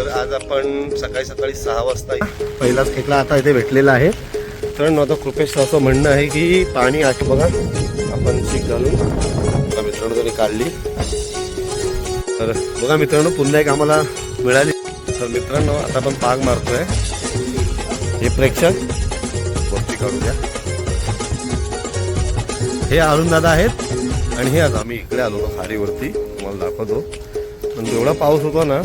तर आज आपण सकाळी सकाळी सहा वाजता पहिलाच खेकडा आता इथे भेटलेला आहे. तर माझं कृपेश असं म्हणणं आहे की पाणी आठ बघा. आपण शीक घालून. मित्रांनो त्यांनी काढली. तर बघा मित्रांनो पुन्हा एक आम्हाला मिळाली. तर मित्रांनो आता आपण पाग मारतोय. हे प्रेक्षक वरती करून द्या हे अरुण दादा आहेत. आणि हे आता आम्ही इकडे आलो खारीवरती तुम्हाला दाखवतो. पण जेवढा पाऊस होतो ना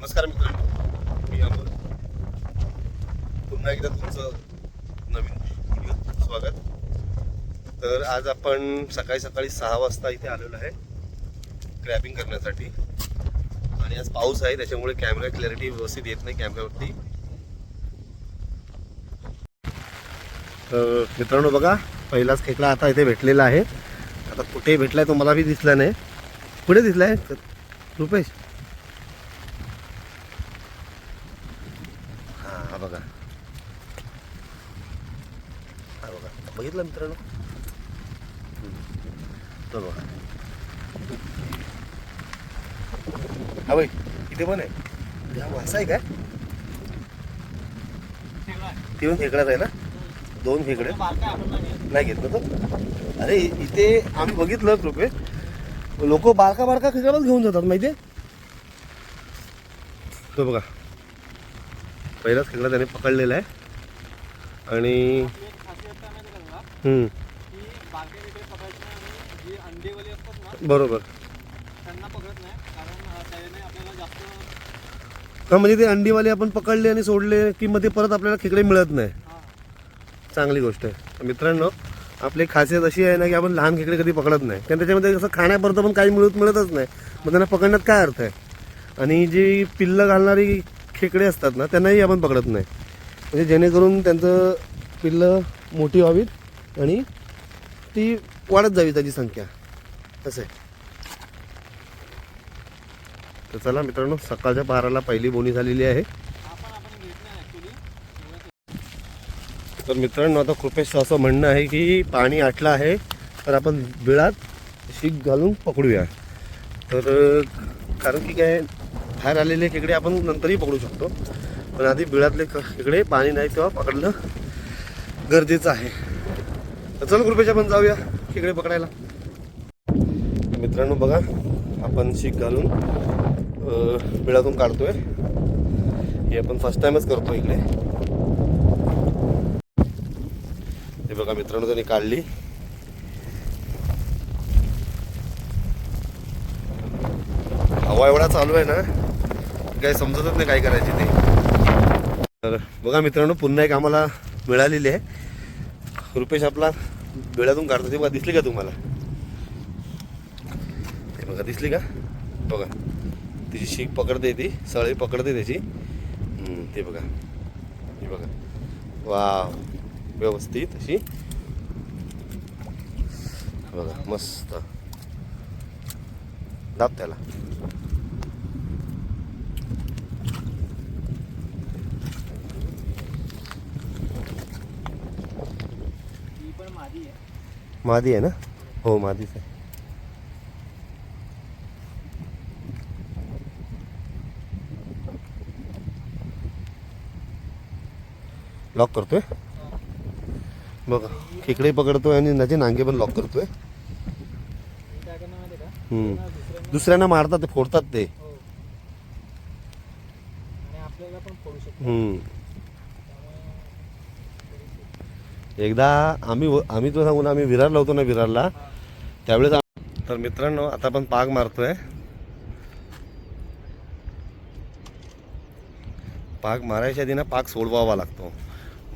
नमस्कार मित्रांनो मी अमोल. पुन्हा एकदा तुमचं नवीन व्हिडिओ स्वागत. तर आज आपण सकाळी सकाळी सहा वाजता इथे आलेलो आहे. क्रॅबिंग करण्यासाठी. आणि आज पाऊस आहे त्याच्यामुळे कॅमेरा क्लॅरिटी व्यवस्थित येत नाही कॅमेऱ्यावरती तर मित्रांनो बघा पहिलाच खेकडा आता इथे भेटलेला आहे. आता कुठे आहे तो मला बी दिसला नाही. कुठे दिसला आहे रुपेश हा हा बघा हा बघा बघितलं मित्रांनो? हम्म. तो बघा. हा बाई इथे पण आहे. हा वासा आहे काय? ती पण खेकडाच आहे ना? दोन खेकडे. नाही घेतलं तर अरे इथे आम्ही बघितलं कृपे. लोक बारका बारका खेकडाच घेऊन जातात माहितीये? तो बघा. पहिलाच खेकडा त्याने पकडलेला आहे. आणि बरोबर. हा म्हणजे ते अंडीवाले आपण पकडले आणि सोडले की मग ते परत आपल्याला खेकडे मिळत नाही. चांगली गोष्ट आहे. मित्रांनो आपली खासियत अशी आहे ना की आपण लहान खेकडे कधी पकडत नाही. कारण त्याच्यामध्ये कसं खाण्यापर्यंत पण काही मिळत मिळतच नाही. मग त्यांना पकडण्यात काय अर्थ आहे? आणि जी पिल्लं घालणारी खेकडे असतात ना त्यांनाही आपण पकडत नाही. म्हणजे जेणेकरून त्यांचं पिल्लं मोठी व्हावीत. आणि ती वाढत जावी त्याची संख्या. असं आहे. तर चला मित्रांनो सकाळच्या बाराला पहिली बोनी झालेली आहे. तर मित्रांनो आता कृपेश असं म्हणणं आहे की पाणी आटलं आहे तर आपण बिळात शीख घालून पकडूया. तर कारण की काय बाहेर आलेले खेकडे आपण नंतरही पकडू शकतो. पण आधी बिळातले क- खेकडे पाणी नाही तेव्हा पकडणं गरजेचं आहे. तर चल कृपेश पण जाऊया खेकडे पकडायला. मित्रांनो बघा आपण शीख घालून बिळातून काढतोय. हे आपण फर्स्ट टाइमच करतो इकडे. हे बघा मित्रांनो त्यांनी काढली. हवा एवढा चालू आहे ना काही समजतच नाही काय करायची ते. तर बघा मित्रांनो पुन्हा एक आम्हाला मिळालेली आहे. रुपेश आपला बेळातून काढतो ते बघा दिसली का तुम्हाला? ते बघा दिसली का? बघा तिची शीक पकडते ती सळी पकडते त्याची. ते बघा हे बघा. वा व्यवस्थित अशी. बघा मस्त. दाब त्याला. मादी आहे. ना? हो मादीच आहे. लॉक करतोय? बघा खेकडे पकडतोय आणि नजे नांगे पण लॉक करतोय. हम्म. दुसऱ्यांना मारतात ते फोडतात ते. शकतो हम्म. एकदा आम्ही आम्ही तुला सांगू ना आम्ही विरारला होतो ना विरारला त्यावेळेस तर मित्रांनो आता आपण पाग मारतोय. पाग मारायच्या आधी ना पाग सोडवावा लागतो.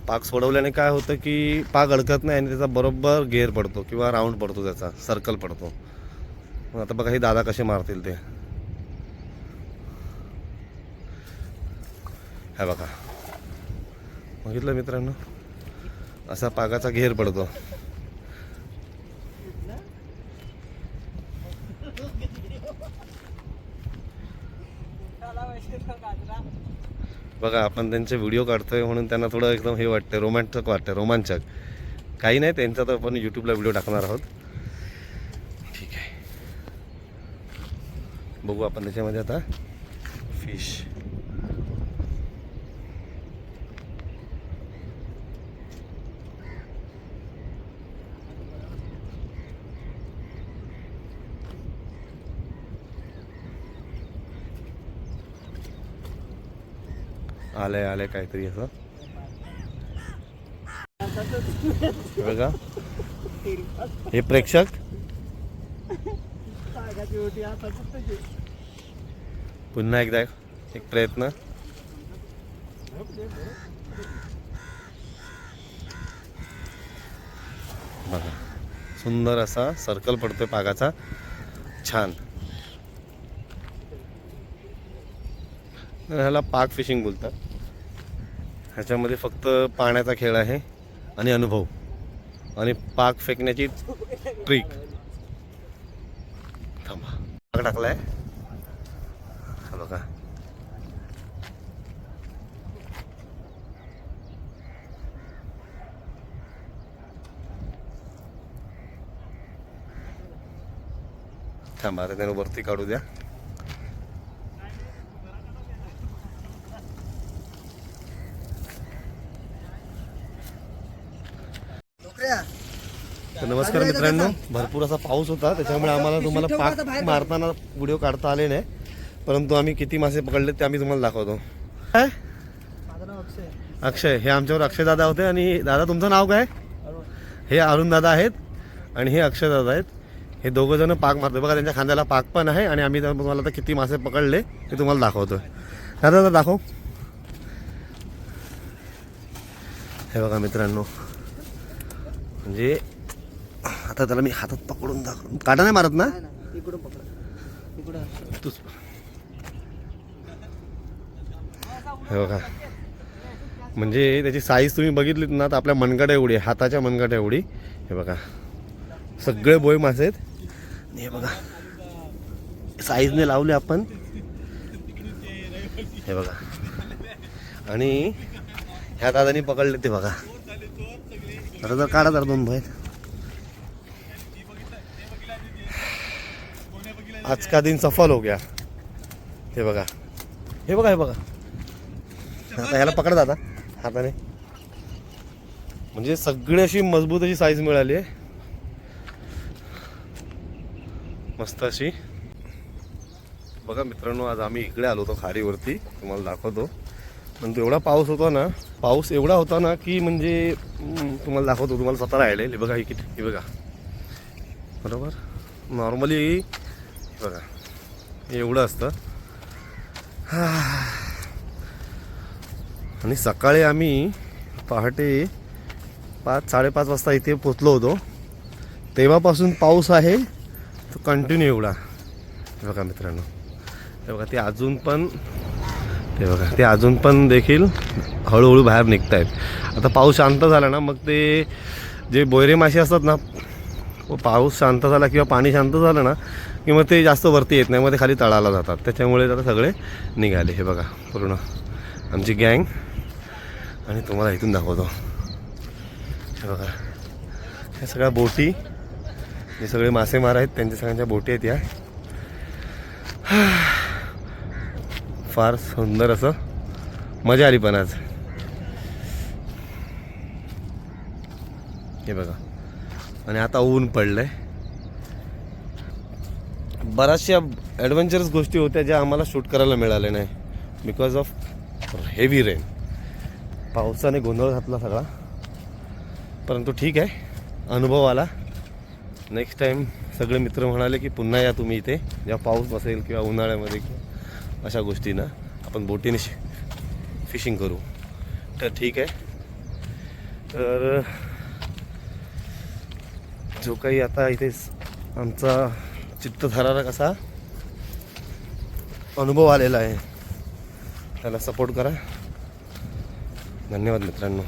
पाग सोडवल्याने काय होतं की पाग अडकत नाही आणि त्याचा बरोबर गेअर पडतो किंवा राऊंड पडतो त्याचा सर्कल पडतो. आता बघा हे दादा कसे मारतील ते. हा बघा. बघितलं मित्रांनो? असा पागाचा घेर पडतो. बघा आपण त्यांचे व्हिडिओ काढतोय म्हणून त्यांना थोडं एकदम हे वाटतं रोमॅन्टिक वाटतं रोमांचक. काही नाही त्यांचा तर आपण यूट्यूबला व्हिडिओ टाकणार आहोत. ठीक आहे. बघू आपण त्याच्यामध्ये आता. फिश आलंय आलंय काहीतरी असं. बघा. हे प्रेक्षक? पुन्हा एकदा एक प्रयत्न. बघा. सुंदर असा सर्कल पडतोय पागाचा. छान. ह्याला पाक फिशिंग बोलतात. ह्याच्यामध्ये फक्त पाण्याचा खेळ आहे आणि अनुभव. आणि पाक फेकण्याची ट्रिक. थांबा. पाक टाकलाय. हा बघा. थांबा आता त्यानं वरती काढू द्या. तर नमस्कार मित्रांनो. भरपूर असा पाऊस होता त्याच्यामुळे आम्हाला तुम्हाला पाक मारताना व्हिडिओ काढता आले नाही. परंतु आम्ही किती मासे पकडले ते आम्ही तुम्हाला दाखवतो. काय अक्षय. अक्षय हे आमच्यावर अक्षय दादा होते आणि दादा तुमचं नाव काय? हे अरुण दादा आहेत आणि हे अक्षय दादा आहेत. हे दोघं जण पाक मारतो बघा त्यांच्या खांद्याला पाक पण आहे आणि आम्ही तुम्हाला आता किती मासे पकडले हे तुम्हाला दाखवतो दादा दादा दाखव. हे बघा मित्रांनो. म्हणजे आता त्याला मी हातात पकडून दाखव काटा नाही मारत ना? इकडून पकडा तूच हे बघा. म्हणजे त्याची साईज तुम्ही बघितलीत ना तर आपल्या मनगड्या एवढी हाताच्या मनगड्या एवढी. हे बघा. सगळे बोय मासे आहेत. आणि हे बघा. साईजने लावले आपण. हे बघा. आणि ह्या दादानी पकडले ते बघा. आता जर काढा जर दोन भय आज का दिन सफल हो गया। हे बघा। हे बघा हे बघा। आता ह्याला पकडा आता हाताने। म्हणजे सगळी अशी मजबूत अशी साईज मिळाली आहे। मस्त अशी। बघा मित्रांनो आज आम्ही इकडे आलो होतो खारीवरती तुम्हाला दाखवतो। पण तो एवढा पाऊस होता ना पाऊस एवढा होता ना की म्हणजे तुम्हाला दाखवतो तुम्हाला स्वतः राहिले बघा हे किती हे बघा। बरोबर? नॉर्मली बघा एवढं असतं. आणि सकाळी आम्ही पहाटे पाच साडेपाच वाजता इथे पोचलो होतो. तेव्हापासून पाऊस आहे तो कंटिन्यू एवढा. हे बघा मित्रांनो. ते बघा ते अजून पण ते बघा ते अजून पण देखील हळूहळू बाहेर निघत आहेत आता पाऊस शांत झाला ना मग ते जे बोयरे मासे असतात ना व पाऊस शांत झाला किंवा पाणी शांत झालं ना की मग ते जास्त वरती येत नाही मग ते खाली तळाला जातात. त्याच्यामुळे आता सगळे निघाले. हे बघा पूर्ण आमची गँग. आणि तुम्हाला इथून दाखवतो. हे बघा. ह्या सगळ्या बोटी जे सगळे मासेमार आहेत त्यांच्या सगळ्यांच्या बोटी आहेत या. फार सुंदर असं मजा आली पण आज. हे बघा. आणि आता ऊन पडलं आहे बऱ्याचशा ॲडव्हेंचरस गोष्टी होत्या ज्या आम्हाला शूट करायला मिळाल्या नाही. बिकॉज ऑफ हेवी रेन पावसाने गोंधळ घातला सगळा. परंतु ठीक आहे. अनुभव आला. नेक्स्ट टाईम सगळे मित्र म्हणाले की पुन्हा या तुम्ही इथे. जेव्हा पाऊस असेल किंवा उन्हाळ्यामध्ये किंवा अशा गोष्टींना आपण बोटीने फिशिंग करू. तर ठीक आहे. तर जो काही आता इथे आमचा चित्तधाराला कसा अनुभव आलेला आहे. त्याला सपोर्ट करा. धन्यवाद मित्रांनो.